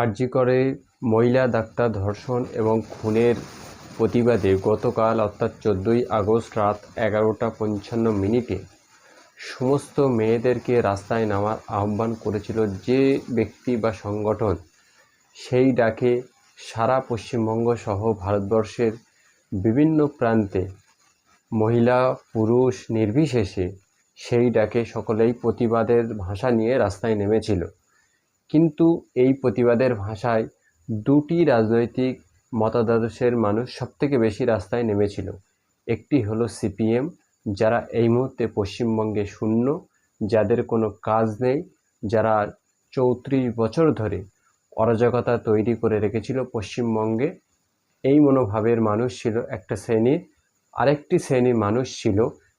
আরজিকরে মহিলা ডাক্তার ধর্ষণ এবং খুনের প্রতিবাদে গতকাল অর্থাৎ চোদ্দোই আগস্ট রাত এগারোটা পঞ্চান্ন মিনিটে সমস্ত মেয়েদেরকে রাস্তায় নামার আহ্বান করেছিল যে ব্যক্তি বা সংগঠন সেই ডাকে সারা পশ্চিমবঙ্গ সহ ভারতবর্ষের বিভিন্ন প্রান্তে মহিলা, পুরুষ নির্বিশেষে সেই ডাকে সকলেই প্রতিবাদের ভাষা নিয়ে রাস্তায় নেমেছিল। কিন্তু এই প্রতিবাদের ভাষায় দুটি রাজনৈতিক মতাদর্শের মানুষ সবথেকে বেশি রাস্তায় নেমেছিল। একটি হলো সিপিএম, যারা এই মুহূর্তে পশ্চিমবঙ্গে শূন্য, যাদের কোনো কাজ নেই, যারা চৌত্রিশ বছর ধরে অরাজকতা তৈরি করে রেখেছিল পশ্চিমবঙ্গে। এই মনোভাবের মানুষ ছিল একটা শ্রেণির। আরেকটি শ্রেণির মানুষ ছিল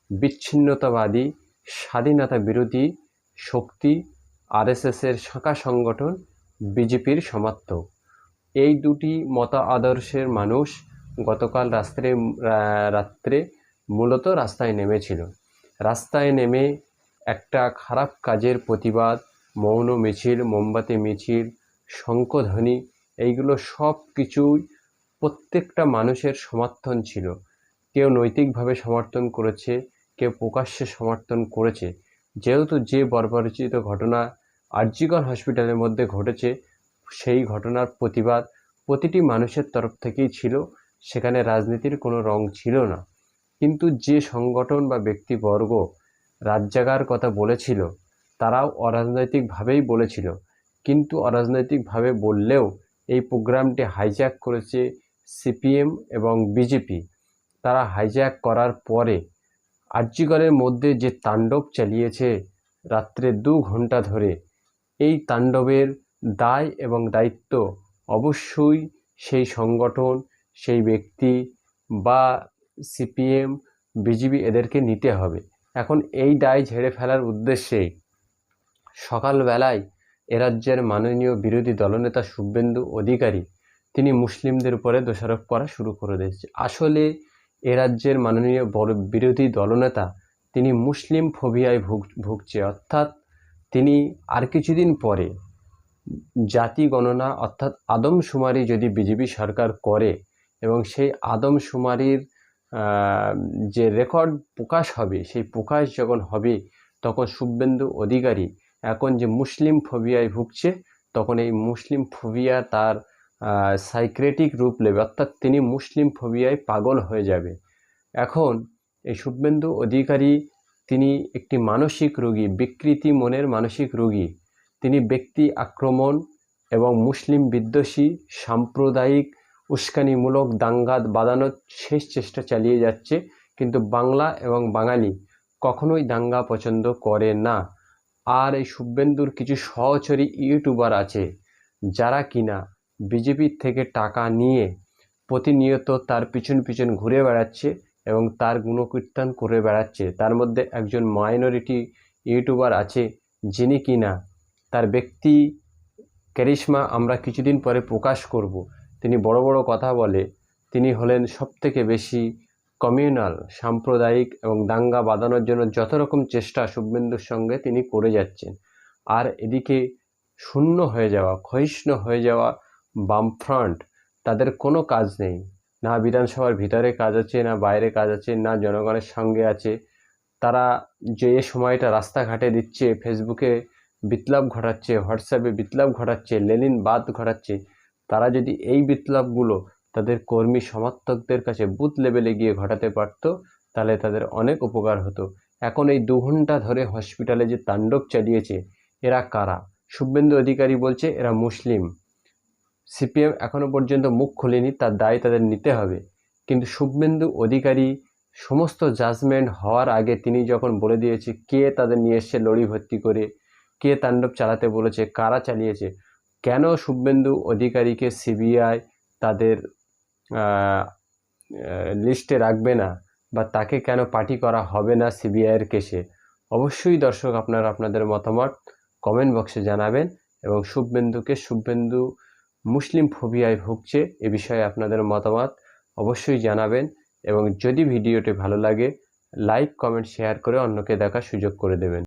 বিচ্ছিন্নতাবাদী, স্বাধীনতা বিরোধী শক্তি আরএসএসের শাখা সংগঠন বিজেপির সমর্থক। এই দুটি মত আদর্শের মানুষ গতকাল রাত্রে রাত্রে মূলত রাস্তায় নেমেছিল। রাস্তায় নেমে একটা খারাপ কাজের প্রতিবাদ, মৌন মিছিল, মোমবাতি মিছিল, শঙ্খধ্বনি, এইগুলো সব কিছুই প্রত্যেকটা মানুষের সমর্থন ছিল। কেউ নৈতিকভাবে সমর্থন করেছে, কেউ প্রকাশ্যে সমর্থন করেছে। যেহেতু যে বর্বরচিত ঘটনা আরজিকর হসপিটালের মধ্যে ঘটেছে সেই ঘটনার প্রতিবাদ প্রতিটি মানুষের তরফ থেকেই ছিল। সেখানে রাজনীতির কোনো রং ছিল না। কিন্তু যে সংগঠন বা ব্যক্তিবর্গ রাত জাগার কথা বলেছিল, তারাও অরাজনৈতিকভাবেই বলেছিল। কিন্তু অরাজনৈতিকভাবে বললেও এই প্রোগ্রামটি হাইজ্যাক করেছে সিপিএম এবং বিজেপি। তারা হাইজ্যাক করার পরে আর্যিকরের মধ্যে যে তাণ্ডব চালিয়েছে, রাত্রে দু ঘণ্টা ধরে এই তাণ্ডবের দায় এবং দায়িত্ব অবশ্যই সেই সংগঠন, সেই ব্যক্তি বা সিপিএম, বিজিবি এদেরকে নিতে হবে। এখন এই দায় ঝেড়ে ফেলার উদ্দেশ্যেই সকালবেলায় রাজ্যের মাননীয় বিরোধী দলনেতা শুভেন্দু অধিকারী তিনি মুসলিমদের উপরে দোষারোপ করা শুরু করে দিয়েছে। আসলে এ রাজ্যের মাননীয় বড় বিরোধী দলনেতা তিনি মুসলিম ফোবিয়ায় ভুগ, ভুগছে। অর্থাৎ তিনি আর কিছুদিন পরে জাতি গণনা অর্থাৎ আদমশুমারি যদি বিজেপি সরকার করে এবং সেই আদমশুমারির যে রেকর্ড প্রকাশ হবে, সেই প্রকাশ যখন হবে, তখন শুভেন্দু অধিকারী এখন যে মুসলিম ফোবিয়ায় ভুগছে, তখন এই মুসলিম ফোবিয়া তার সাইক্রেটিক রূপ নেবে। অর্থাৎ তিনি মুসলিম ফোবিয়ায় পাগল হয়ে যাবে। এখন এই শুভেন্দু অধিকারী তিনি একটি মানসিক রোগী, বিকৃতি মনের মানসিক রোগী। তিনি ব্যক্তি আক্রমণ এবং মুসলিম বিদ্বেষী, সাম্প্রদায়িক, উস্কানিমূলক দাঙ্গা বাঁধানোর শেষ চেষ্টা চালিয়ে যাচ্ছে। কিন্তু বাংলা এবং বাঙালি কখনোই দাঙ্গা পছন্দ করে না। আর এই শুভেন্দুর কিছু সহচরী ইউটিউবার আছে, যারা কিনা বিজেপির থেকে টাকা নিয়ে প্রতিনিয়ত তার পিছন পিছন ঘুরে বেড়াচ্ছে। এবং তার গুণকীর্তন করে বেড়াচ্ছে। তার মধ্যে একজন মাইনরিটি ইউটিউবার আছে, যিনি কিনা তার ব্যক্তি ক্যারিশমা আমরা কিছুদিন পরে প্রকাশ করব। তিনি বড় বড় কথা বলে, তিনি হলেন সবথেকে বেশি কমিউনাল সাম্প্রদায়িক এবং দাঙ্গা বাঁধানোর জন্য যত রকম চেষ্টা শুভেন্দুর সঙ্গে তিনি করে যাচ্ছেন। আর এদিকে শূন্য হয়ে যাওয়া, ক্ষয়িষ্ণু হয়ে যাওয়া বামফ্রন্ট, তাদের কোনো কাজ নেই। না বিধানসভার ভিতরে কাজ আছে, না বাইরে কাজ আছে, না জনগণের সঙ্গে আছে। তারা যে সময়টা রাস্তাঘাটে দিচ্ছে ফেসবুকে বিপ্লব ঘটাচ্ছে হোয়াটসঅ্যাপে বিপ্লব ঘটাচ্ছে লেনিন বাদ ঘটাচ্ছে, তারা যদি এই বিপ্লবগুলো তাদের কর্মী সমর্থকদের কাছে বুথ লেভেলে গিয়ে ঘটাতে পারত, তাহলে তাদের অনেক উপকার হতো। এখন এই দু ঘণ্টা ধরে হসপিটালে যে তাণ্ডব চালিয়েছে, এরা কারা? শুভেন্দু অধিকারী বলছে, এরা মুসলিম। সিপিএম এখনও পর্যন্ত মুখ খোলেনি, তার দায় তাদের নিতে হবে। কিন্তু শুভেন্দু অধিকারী সমস্ত জাজমেন্ট হওয়ার আগে তিনি যখন বলে দিয়েছে কে তাদের নিয়ে এসছে লড়ি ভর্তি করে, কে তাণ্ডব চালাতে বলেছে, কারা চালিয়েছে, কেন শুভেন্দু অধিকারীকে সিবিআই তাদের লিস্টে রাখবে না বা তাকে কেন পার্টি করা হবে না সিবিআইয়ের কেসে অবশ্যই দর্শক, আপনারা আপনাদের মতামত কমেন্ট বক্সে জানাবেন এবং শুভেন্দুকে শুভেন্দু মুসলিম ফোবিয়ায় ভুগছে এ বিষয়ে আপনাদের মতামত অবশ্যই জানাবেন এবং যদি ভিডিওটি ভালো লাগে লাইক কমেন্ট শেয়ার করে অন্যকে দেখার সুযোগ করে দেবেন।